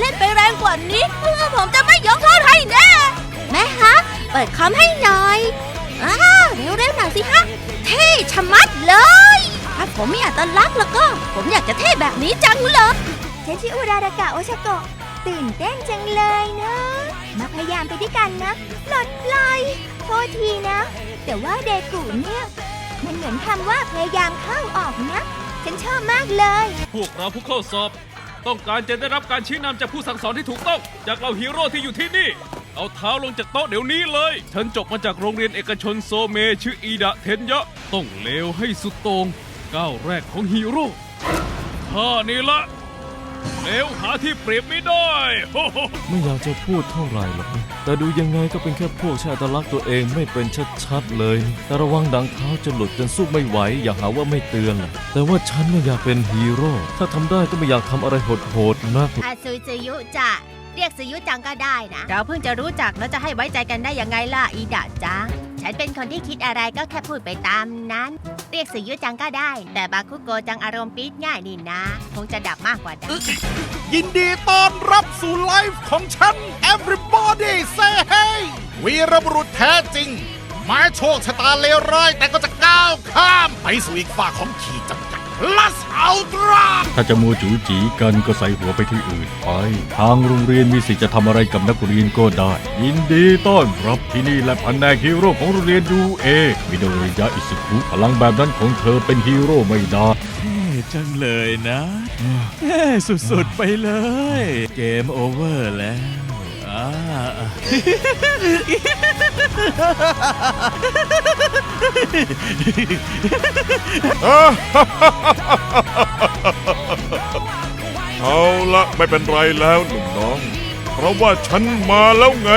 เล่นไปแรงกว่านี้เออผมจะไม่ยกโทษให้แน่แม่ฮะ เปิดคอมให้หน่อยอ้าวเร็วๆหน่อยสิฮะ เท่ชะมัดเลย ถ้าผมมีอัตลักษณ์แล้วก็ ผมอยากจะเท่แบบนี้จังเลยฉันชื่ออุรารากะโอชาโกะตื่นเต้นจังเลยนะ มาพยายามไปด้วยกันนะปลดปล่อยโทษทีนะ แต่ว่าเดกุเนี่ย มันเหมือนคำว่าพยายามเข้าออกนะ ฉันชอบมากเลย พวกเราผู้เข้าสอบ ต้องการจะได้รับการชี้นำจากผู้สั่งสอนที่ถูกต้อง จากเราฮีโร่ที่อยู่ที่นี่ เอาเท้าลงจากโต๊ะเดี๋ยวนี้เลย ฉันจบมาจากโรงเรียนเอกชนโซเม ชื่ออีดะเทนยะ ต้องเลวให้สุดโตรงก้าวแรกของฮีโร่ท่านี้ละ เลวหาที่เปรียบไม่ได้โอ้โหไม่อยากจะพูดเท่าไหร่หรอกนะแต่ดูยังไงก็เป็นแค่พวกชาติลักษณ์ตัวเองไม่เป็นชัดๆเลย แต่ระวังดังเท้าจะหลุดจนสู้ไม่ไหว อย่าหาว่าไม่เตือนล่ะแต่ว่าฉันไม่อยากเป็นฮีโร่ ถ้าทำได้ก็ไม่อยากทำอะไรโหดๆนะอาซุยซยุจะเรียกซยุจังก็ได้นะ เราเพิ่งจะรู้จักแล้วจะให้ไว้ใจกันได้ยังไงล่ะอีดะจัง ฉันเป็นคนที่คิดอะไรก็แค่พูดไปตามนั้น เรียกซยุจังก็ได้ แต่บาคุโกจังอารมณ์ปี๊ดง่ายนี่นะ คงจะดับมากกว่าดังยินดีต้อนรับสู่ไลฟ์ของฉัน Everybody say hey วีรบุรุษแท้จริงแม้โชคชะตาเลวร้ายแต่ก็จะก้าวข้าม ไปสู่อีกฝ่าของขีดจำกัด Plus Ultra ถ้าจะมัวจูจีกันก็ใส่หัวไปที่อื่นไป ทางโรงเรียนมีสิทธิ์จะทำอะไรกับนักเรียนก็ได้ ยินดีต้อนรับที่นี่และแผนกฮีโร่ของโรงเรียนยูเอมิโดริยะอิสุคุพลังแบบนั้นของเธอเป็นฮีโร่ไม่ได้จังเลยนะเท่สุดๆไปเลย เกมโอเวอร์แล้วอ่า เอาละไม่เป็นไรแล้วหนุ่มน้อง เพราะว่าฉันมาแล้วไง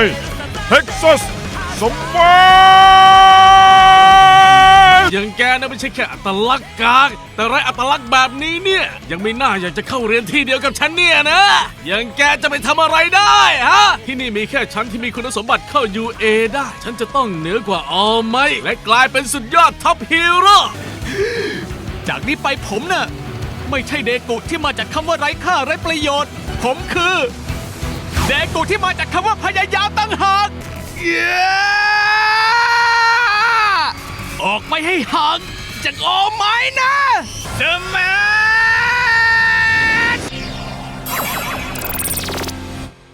เท็กซัสสมบัติอย่างแกนะไม่ใช่แค่อัตลักษณ์กากแต่ไรอัตลักษณ์แบบนี้เนี่ย ยังไม่น่าอยากจะเข้าเรียนที่เดียวกับฉันเนี่ยนะ อย่างแกจะไปทำอะไรได้ฮะ ที่นี่มีแค่ฉันที่มีคุณสมบัติเข้า UA ได้ ฉันจะต้องเหนือกว่าออไหมและกลายเป็นสุดยอดท็อปฮีโร่จากนี้ไปผมเน่ะ ไม่ใช่เดกุที่มาจากคำว่าไร้ค่าไร้ประโยชน์ ผมคือ เดกุที่มาจากคำว่าพยายามตั้งหากเย้ออกไปให้ห่างจากโอไม้นะเดอะแมน